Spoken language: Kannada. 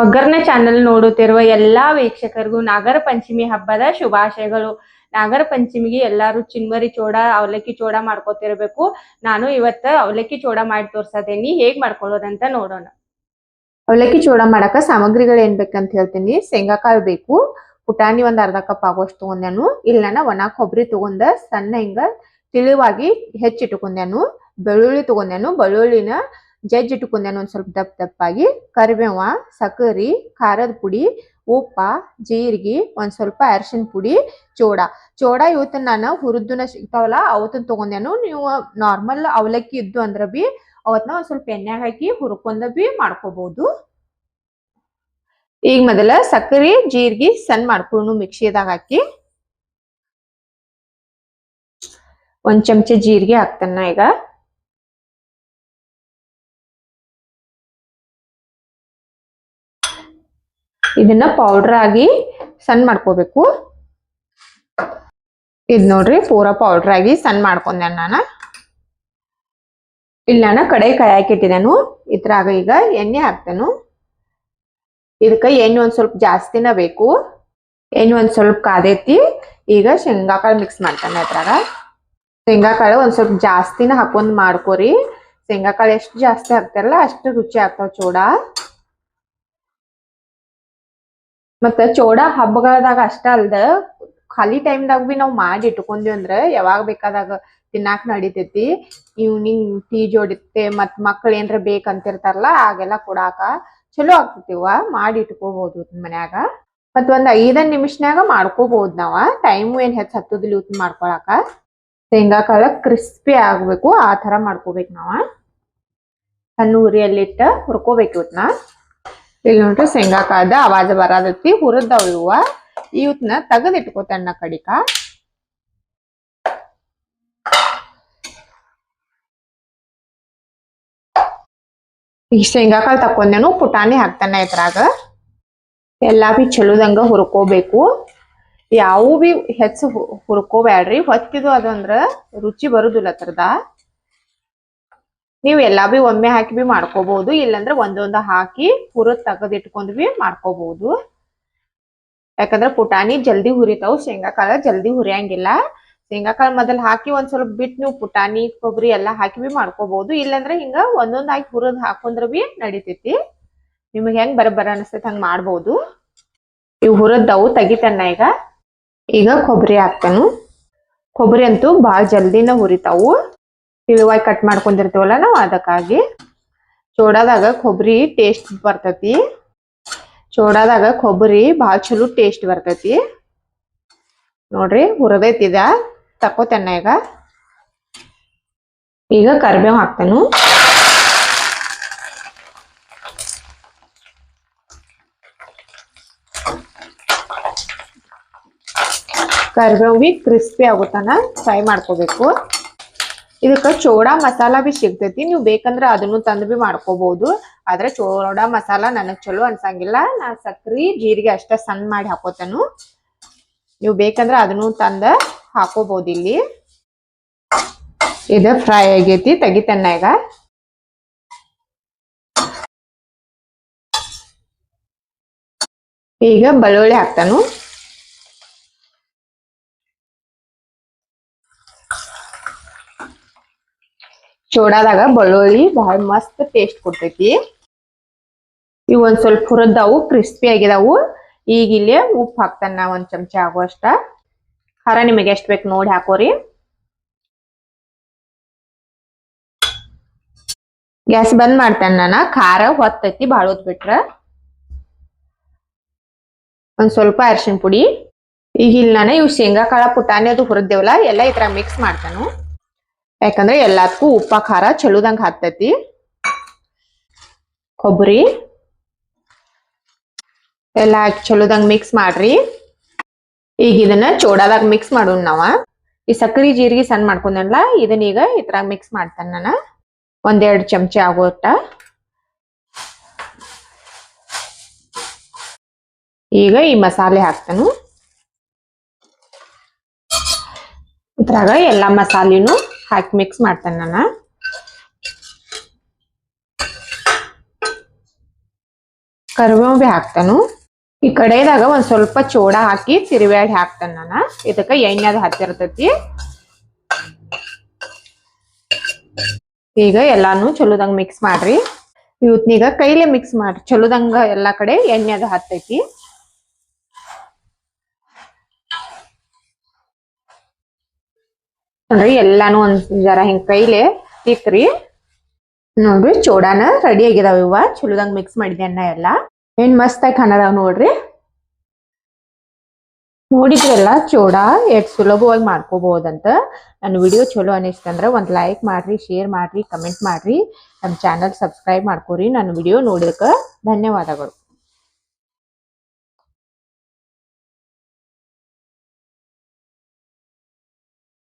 ಒಗ್ಗರಣೆ ಚಾನೆಲ್ ನೋಡುತ್ತಿರುವ ಎಲ್ಲಾ ವೀಕ್ಷಕರಿಗೂ ನಾಗರ ಪಂಚಮಿ ಹಬ್ಬದ ಶುಭಾಶಯಗಳು. ನಾಗರ ಪಂಚಮಿಗೆ ಎಲ್ಲಾರು ಚಿನ್ಮರಿ ಚೋಡ, ಅವಲಕ್ಕಿ ಚೋಡ ಮಾಡ್ಕೋತಿರ್ಬೇಕು. ನಾನು ಇವತ್ತ ಅವಲಕ್ಕಿ ಚೋಡ ಮಾಡಿ ತೋರ್ಸದೇನಿ ಹೇಗ್ ಮಾಡ್ಕೊಳ್ಳೋದಂತ ನೋಡೋಣ. ಅವಲಕ್ಕಿ ಚೋಡ ಮಾಡಕ ಸಾಮಗ್ರಿಗಳು ಏನ್ ಬೇಕಂತ ಹೇಳ್ತೀನಿ. ಶೇಂಗಾಕಾಳು ಬೇಕು. ಪುಟಾಣಿ ಒಂದ್ ಅರ್ಧ ಕಪ್ ಆಗೋಷ್ಟು ತಗೊಂಡೆನು. ಇಲ್ಲ ಒಣ ಕೊಬ್ಬರಿ ತಗೊಂಡ ಸಣ್ಣ ಹಿಂಗ ತಿಳಿವಾಗಿ ಹೆಚ್ಚಿಟ್ಟುಕೊಂಡೆನು ಬೆಳ್ಳುಳ್ಳಿ ತಗೊಂಡೆನು. ಬೆಳ್ಳುಳ್ಳಿನ ಜಜ್ಜ್ ಇಟ್ಕೊಂಡ್ಯಾನು ಒಂದು ಸ್ವಲ್ಪ ದಪ್ಪ ದಪ್ಪಾಗಿ. ಕರಿಬೇವ ಸಕ್ಕರಿ, ಖಾರದ ಪುಡಿ, ಉಪ್ಪ, ಜೀರಿಗೆ, ಒಂದು ಸ್ವಲ್ಪ ಅರಿಶಿನ ಪುಡಿ, ಚೋಡ. ಚೋಡ ಇವತ್ತು ನಾನು ಹುರಿದನ್ನ ಸಿಗ್ತಾವಲ್ಲ ಅವತ್ತನ್ನ ತೊಗೊಂಡೇನು ನೀವು ನಾರ್ಮಲ್ ಅವಲಕ್ಕಿ ಇದ್ದು ಅಂದ್ರೆ ಬಿ ಅವತ್ನ ಒಂದು ಸ್ವಲ್ಪ ಎಣ್ಣೆಗೆ ಹಾಕಿ ಹುರ್ಕೊಂಡ ಬಿ ಮಾಡ್ಕೋಬಹುದು ಈಗ ಮೊದಲ ಸಕ್ಕರೆ, ಜೀರಿಗೆ ಸಣ್ಣ ಮಾಡ್ಕೊಂಡು ಮಿಕ್ಸಿದಾಗ ಹಾಕಿ ಒಂದ್ ಚಮಚ ಜೀರಿಗೆ ಹಾಕ್ತಾನ ಈಗ. ಇದನ್ನ ಪೌಡರ್ ಆಗಿ ಸಣ್ಣ ಮಾಡ್ಕೋಬೇಕು. ಇದು ನೋಡ್ರಿ, ಪೂರಾ ಪೌಡರ್ ಆಗಿ ಸಣ್ಣ ಮಾಡ್ಕೊಂಡೆ ನಾನು. ಇಲ್ಲ ನಾನು ಕಡೆ ಕಾಯಕ್ ಇಟ್ಟಿದ್ದೇನು ಇದ್ರಾಗ ಈಗ ಎಣ್ಣೆ ಹಾಕ್ತೇನು. ಇದಕ್ಕೆ ಎಣ್ಣೆ ಒಂದ್ ಸ್ವಲ್ಪ ಜಾಸ್ತಿನ ಬೇಕು. ಎಣ್ಣೆ ಒಂದ್ ಸ್ವಲ್ಪ ಕಾದೈತಿ ಈಗ ಶೇಂಗಾಕಾಳು ಮಿಕ್ಸ್ ಮಾಡ್ತಾನೆ ಇದ್ರಾಗ. ಶೇಂಗಾಕಾಳು ಒಂದ್ ಸ್ವಲ್ಪ ಜಾಸ್ತಿನ ಹಾಕೊಂಡ್ ಮಾಡ್ಕೋರಿ. ಶೇಂಗಾಕಾಳು ಎಷ್ಟು ಜಾಸ್ತಿ ಹಾಕ್ತಾರಲ್ಲ ಅಷ್ಟು ರುಚಿ ಆಗ್ತಾವ ಚೂಡ. ಮತ್ತ ಚೋಡ ಹಬ್ಬಗಳದಾಗ ಅಷ್ಟ ಅಲ್ದ, ಖಾಲಿ ಟೈಮ್ದಾಗ ಬಿ ನಾವ್ ಮಾಡಿ ಇಟ್ಕೊಂಡ್ವಿ ಅಂದ್ರ ಯಾವಾಗ ಬೇಕಾದಾಗ ತಿನ್ನಾಕ ನಡಿತೈತಿ. ಈವ್ನಿಂಗ್ ಟೀ ಜೋಡಿತ್ತೆ ಮತ್ ಮಕ್ಳ ಏನ್ರ ಬೇಕಂತಿರ್ತಾರಲ್ಲ ಆಗೆಲ್ಲ ಕೊಡಾಕ ಚಲೋ ಆಗ್ತೈತಿವ ಮಾಡಿ ಇಟ್ಕೋಬಹುದು ಮನ್ಯಾಗ. ಮತ್ ಒಂದ್ ಐದನ್ ನಿಮಿಷನ್ಯಾಗ ಮಾಡ್ಕೋಬಹುದು ನಾವ. ಟೈಮ್ ಏನ್ ಹೆಚ್ಚ ಹತ್ತದಿಲ್ಲ ಇವತ್ತು ಮಾಡ್ಕೊಳಾಕ. ಶೇಂಗಾ ಕಾಳ ಕ್ರಿಸ್ಪಿ ಆಗ್ಬೇಕು ಆ ತರ ಮಾಡ್ಕೋಬೇಕು ನಾವ. ಸಣ್ಣ ಉರಿಯಲ್ಲಿಟ್ಟ ಹುರ್ಕೋಬೇಕು ಇವತ್ನ ಇಲ್ಲಿ ನೋಡ್ರಿ ಶೇಂಗಾ ಕಾಳ್ದ ಅವಾಜ್ ಬರದೈತಿ ಹುರಿದವ್ ಇವ ಇವತ್ನ ತೆಗೆದಿಟ್ಕೋತಣ್ಣ ಕಡಿಕ. ಈಗ ಶೇಂಗಾ ಕಾಳು ತಕೊಂಡೇನು ಪುಟಾಣಿ ಹಾಕ್ತಾನೆ ಇದ್ರಾಗ. ಎಲ್ಲಾ ಬಿ ಚಲೋದಂಗ ಹುರ್ಕೋಬೇಕು. ಯಾವೂ ಬಿ ಹೆಚ್ಚು ಹುರ್ಕೋಬ್ಯಾಡ್ರಿ, ಹೊತ್ತಿದು ಅದಂದ್ರ ರುಚಿ ಬರುದಿಲ್ಲ ಅದ್ರದ. ನೀವ್ ಎಲ್ಲಾ ಬಿ ಒಮ್ಮೆ ಹಾಕಿ ಬಿ ಮಾಡ್ಕೋಬಹುದು ಇಲ್ಲಂದ್ರೆ ಒಂದೊಂದು ಹಾಕಿ ಪೂರ ತೆಗೆದಿಟ್ಕೊಂಡು ಬಿ ಮಾಡ್ಕೋಬಹುದು ಯಾಕಂದ್ರೆ ಪುಟಾಣಿ ಜಲ್ದಿ ಹುರಿತಾವು ಶೇಂಗಾಕಾಳ ಜಲ್ದಿ ಹುರಿಯಂಗಿಲ್ಲ. ಶೇಂಗಾಕಾಳ ಮೊದಲು ಹಾಕಿ ಒಂದ್ ಸ್ವಲ್ಪ ಬಿಟ್ ನೀವು ಪುಟಾಣಿ ಕೊಬ್ಬರಿ ಎಲ್ಲಾ ಹಾಕಿ ಬಿ ಮಾಡ್ಕೋಬಹುದು ಇಲ್ಲಂದ್ರೆ ಹಿಂಗ ಒಂದೊಂದ್ ಹಾಕಿ ಹುರದ್ ಹಾಕೊಂಡ್ರ ಬಿ ನಡಿತೈತಿ. ನಿಮಗ್ ಹೆಂಗ್ ಬರಬರ ಅನಸ್ತೈತಿ ಹಂಗ್ ಮಾಡ್ಬೋದು. ಇವ್ ಹುರದ್ದವು ತೆಗಿತಾನ ಈಗ. ಈಗ ಕೊಬ್ಬರಿ ಹಾಕ್ತಾನು. ಕೊಬ್ಬರಿ ಅಂತೂ ಬಹಳ ಜಲ್ದಿನ ಹುರಿತಾವು. ತಿಳುವಾಗಿ ಕಟ್ ಮಾಡ್ಕೊಂಡಿರ್ತೀವಲ್ಲ ನಾವು ಅದಕ್ಕಾಗಿ. ಚೋಡಾದಾಗ ಕೊಬ್ಬರಿ ಟೇಸ್ಟ್ ಬರ್ತೈತಿ. ಚೋಡಾದಾಗ ಕೊಬ್ಬರಿ ಭಾಳ ಚಲೋ ಟೇಸ್ಟ್ ಬರ್ತೈತಿ. ನೋಡ್ರಿ ಹುರದೈತಿದ ತಕೋತನ್ನ ಈಗ. ಈಗ ಕರಿಬೇವು ಹಾಕ್ತಾನು. ಕರಿಬೇವು ಕ್ರಿಸ್ಪಿ ಆಗುತ್ತಾನ. ಫ್ರೈ ಮಾಡ್ಕೋಬೇಕು. ಇದಕ್ಕ ಚೋಡಾ ಮಸಾಲ ಬಿ ಸಿಗ್ತೈತಿ. ನೀವು ಬೇಕಂದ್ರ ಅದನ್ನು ತಂದು ಬಿ ಮಾಡ್ಕೋಬಹುದು ಆದ್ರೆ ಚೋಡಾ ಮಸಾಲ ನನಗ್ ಚಲೋ ಅನ್ಸಂಗಿಲ್ಲ. ನಾ ಸಕ್ರಿ, ಜೀರಿಗೆ ಅಷ್ಟ ಸಣ್ಣ ಮಾಡಿ ಹಾಕೋತನು. ನೀವು ಬೇಕಂದ್ರ ಅದನ್ನು ತಂದ ಹಾಕೋಬಹುದು ಇಲ್ಲಿ. ಇದ ಫ್ರೈ ಆಗೈತಿ ತೆಗಿತನ್ನ ಈಗ ಈಗ ಬೆಳ್ಳುಳ್ಳಿ ಹಾಕ್ತಾನು. ಚೋಡಾದಾಗ ಬೆಳ್ಳುಳ್ಳಿ ಬಹಳ ಮಸ್ತ್ ಟೇಸ್ಟ್ ಕೊಡ್ತೈತಿ. ಇವ್ ಒಂದ್ ಸ್ವಲ್ಪ ಹುರದವು ಕ್ರಿಸ್ಪಿ ಆಗಿದಾವು. ಈಗ ಇಲ್ಲಿ ಉಪ್ಪು ಹಾಕ್ತಾನ ನಾ ಒಂದ್ ಚಮಚ ಆಗುವಷ್ಟ. ಖಾರ ನಿಮಗೆ ಎಷ್ಟ್ ಬೇಕು ನೋಡಿ ಹಾಕೋರಿ. ಗ್ಯಾಸ್ ಬಂದ್ ಮಾಡ್ತೇನೆ ನಾನು. ಖಾರ ಹೊತ್ತೈತಿ, ಭಾಳ ಹೊತ್ ಬಿಟ್ರ. ಒಂದ್ ಸ್ವಲ್ಪ ಅರಿಶಿನ ಪುಡಿ. ಈಗ ಇಲ್ಲಿ ನಾನು ಇವು ಶೇಂಗಾ ಕಾಳ ಪುಟಾಣಿ ಅದು ಹುರಿದೇವಲ್ಲ, ಎಲ್ಲ ಇದ್ರಾಗ ಮಿಕ್ಸ್ ಮಾಡ್ತಾನು. ಯಾಕಂದ್ರೆ ಎಲ್ಲದಕ್ಕೂ ಉಪ್ಪ ಖಾರ ಚಲೋದಂಗ ಹಾಕ್ತೈತಿ ಕೊಬ್ಬರಿ. ಎಲ್ಲ ಹಾಕಿ ಚಲೋದಂಗ ಮಿಕ್ಸ್ ಮಾಡ್ರಿ. ಈಗ ಇದನ್ನ ಚೋಡಾದಾಗ ಮಿಕ್ಸ್ ಮಾಡೋಣ ನಾವ. ಈ ಸಕ್ಕರೆ ಜೀರಿಗೆ ಸಣ್ಣ ಮಾಡ್ಕೊಂಡಲ್ಲ ಇದನ್ನ ಈಗ ಇದ್ರಾಗ ಮಿಕ್ಸ್ ಮಾಡ್ತಾನೆ ನಾನು. ಒಂದೆರಡು ಚಮಚ ಆಗೋಟ ಈಗ ಈ ಮಸಾಲೆ ಹಾಕ್ತಾನು. ಇದ್ರಾಗ ಎಲ್ಲಾ ಮಸಾಲಿನೂ ಹಾಕಿ ಮಿಕ್ಸ್ ಮಾಡ್ತೇನೆ ನಾನು. ಕರಿಬೇವು ಹಾಕ್ತಾನು. ಈ ಕಡೆದಾಗ ಒಂದ್ ಸ್ವಲ್ಪ ಚೋಡ ಹಾಕಿ ತಿರುವ್ಯಾಡಿ ಹಾಕ್ತಾನ ನಾನು. ಇದಕ್ಕ ಎಣ್ಣೆ ಅದು ಹತ್ತಿರ್ತೈತಿ. ಈಗ ಎಲ್ಲಾನು ಚಲೋದಂಗ ಮಿಕ್ಸ್ ಮಾಡ್ರಿ. ಇವತ್ನೀಗ ಕೈಲೇ ಮಿಕ್ಸ್ ಮಾಡ್ರಿ ಚಲೋದಂಗ ಎಲ್ಲಾ ಕಡೆ ಎಣ್ಣೆ ಅದು ಹತ್ತೈತಿ. ನೋಡ್ರಿ ಎಲ್ಲಾನು ಒಂದ್ ಜರ ಹಿಂಗ್ ಕೈಲೆ ತಿಕ್ರಿ. ನೋಡ್ರಿ ಚೋಡಾನ ರೆಡಿ ಆಗಿದಾವ ಇವ ಚಲೋದಂಗ್ ಮಿಕ್ಸ್ ಮಾಡಿದೆ ಅನ್ನ ಎಲ್ಲ. ಏನ್ ಮಸ್ತ್ ಆಗಿ ಕಾಣದಾವ್ ನೋಡ್ರಿ. ನೋಡಿದ್ರಲ್ಲ ಚೋಡಾ, ಎಷ್ಟ್ ಸುಲಭವಾಗಿ ಮಾಡ್ಕೋಬಹುದಂತ ನನ್ನ ವಿಡಿಯೋ ಚಲೋ ಅನಿಸ್ತಂದ್ರೆ ಒಂದ್ ಲೈಕ್ ಮಾಡ್ರಿ ಶೇರ್ ಮಾಡ್ರಿ ಕಮೆಂಟ್ ಮಾಡ್ರಿ. ನಮ್ಮ ಚಾನಲ್ ಸಬ್ಸ್ಕ್ರೈಬ್ ಮಾಡ್ಕೋರಿ. ನನ್ನ ವಿಡಿಯೋ ನೋಡಿದಕ್ಕ ಧನ್ಯವಾದಗಳು.